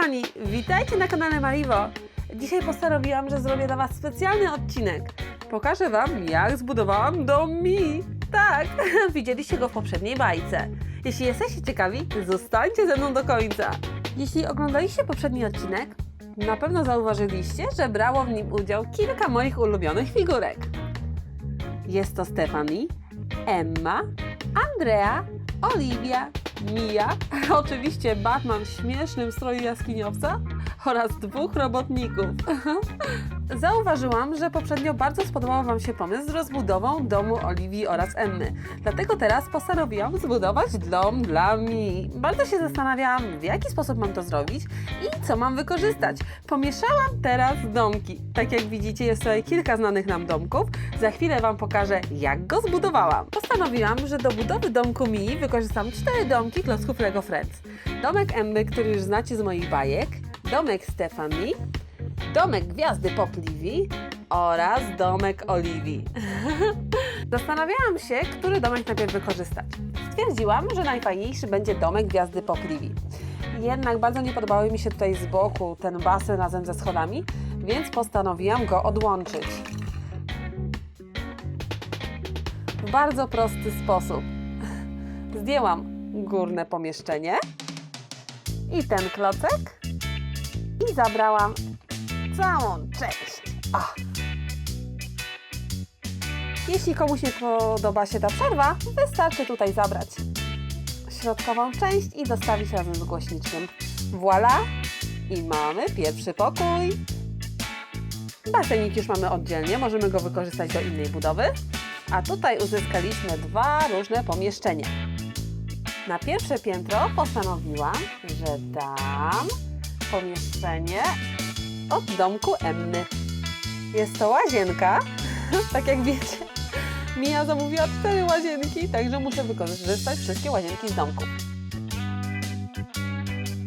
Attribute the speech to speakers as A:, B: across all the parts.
A: kochani, witajcie na kanale Mariwo. Dzisiaj postanowiłam, że zrobię dla Was specjalny odcinek. Pokażę Wam, jak zbudowałam dom Mi. Tak, widzieliście go w poprzedniej bajce. Jeśli jesteście ciekawi, zostańcie ze mną do końca. Jeśli oglądaliście poprzedni odcinek, na pewno zauważyliście, że brało w nim udział kilka moich ulubionych figurek. Jest to Stephanie, Emma, Andrea, Olivia, Mia, oczywiście Batman w śmiesznym stroju jaskiniowca oraz dwóch robotników. Zauważyłam, że poprzednio bardzo spodobał Wam się pomysł z rozbudową domu Oliwii oraz Emmy. Dlatego teraz postanowiłam zbudować dom dla Mi. Bardzo się zastanawiałam, w jaki sposób mam to zrobić i co mam wykorzystać. Pomieszałam teraz domki. Tak jak widzicie, jest tutaj kilka znanych nam domków. Za chwilę Wam pokażę, jak go zbudowałam. Postanowiłam, że do budowy domku Mi wykorzystam cztery domki klocków Lego Friends. Domek Emmy, który już znacie z moich bajek, domek Stefanii, domek Gwiazdy Popliwi oraz domek Oliwii. Zastanawiałam się, który domek najpierw wykorzystać. Stwierdziłam, że najfajniejszy będzie domek Gwiazdy Popliwi. Jednak bardzo nie podobały mi się tutaj z boku ten basen razem ze schodami, więc postanowiłam go odłączyć. W bardzo prosty sposób. Zdjęłam górne pomieszczenie i ten klocek i zabrałam całą część. O. Jeśli komuś nie podoba się ta przerwa, wystarczy tutaj zabrać środkową część i dostawić razem z głośniczkiem. Voila! I mamy pierwszy pokój. Basenik już mamy oddzielnie, możemy go wykorzystać do innej budowy. A tutaj uzyskaliśmy dwa różne pomieszczenia. Na pierwsze piętro postanowiłam, że dam pomieszczenie od domku Emmy. Jest to łazienka, tak jak wiecie. Mia zamówiła cztery łazienki, także muszę wykorzystać wszystkie łazienki z domku.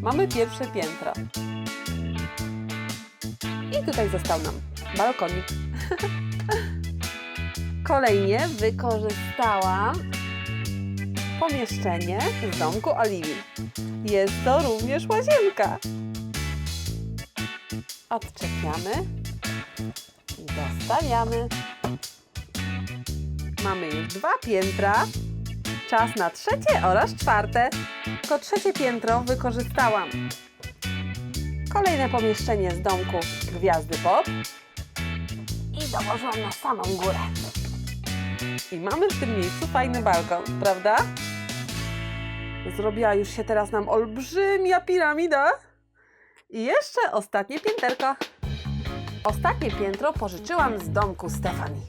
A: Mamy pierwsze piętro. I tutaj został nam balkonik. Kolejnie wykorzystałam pomieszczenie z domku Oliwii. Jest to również łazienka. Odczepiamy i dostawiamy. Mamy już dwa piętra. Czas na trzecie oraz czwarte. Tylko trzecie piętro wykorzystałam. Kolejne pomieszczenie z domku Gwiazdy Pop. I dołożyłam na samą górę. I mamy w tym miejscu fajny balkon, prawda? Zrobiła już się teraz nam olbrzymia piramida. I jeszcze ostatnie pięterko. Ostatnie piętro pożyczyłam z domku Stefanii.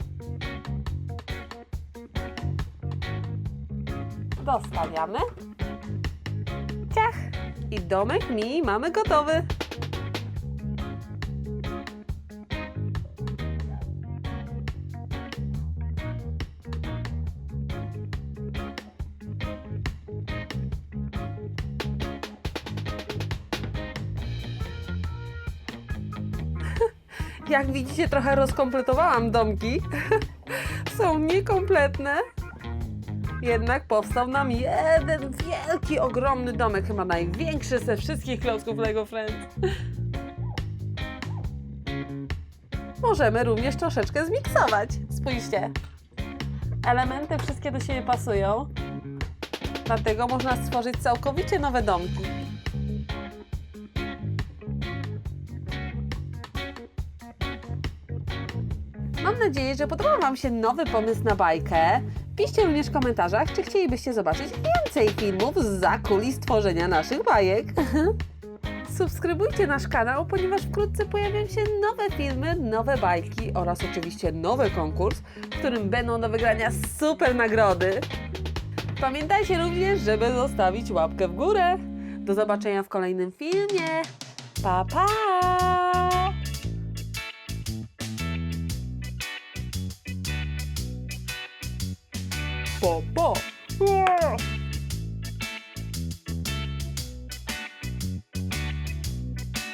A: Dostawiamy. Ciach! I domek mi mamy gotowy. Jak widzicie, trochę rozkompletowałam domki. Są niekompletne. Jednak powstał nam jeden wielki, ogromny domek, chyba największy ze wszystkich klocków Lego Friends. Możemy również troszeczkę zmiksować. Spójrzcie. Elementy wszystkie do siebie pasują. Dlatego można stworzyć całkowicie nowe domki. Mam nadzieję, że podobał Wam się nowy pomysł na bajkę. Piszcie również w komentarzach, czy chcielibyście zobaczyć więcej filmów z kulis tworzenia naszych bajek. Subskrybujcie nasz kanał, ponieważ wkrótce pojawią się nowe filmy, nowe bajki oraz oczywiście nowy konkurs, w którym będą do wygrania super nagrody. Pamiętajcie również, żeby zostawić łapkę w górę. Do zobaczenia w kolejnym filmie. Pa pa! Bo Bo. Yeah.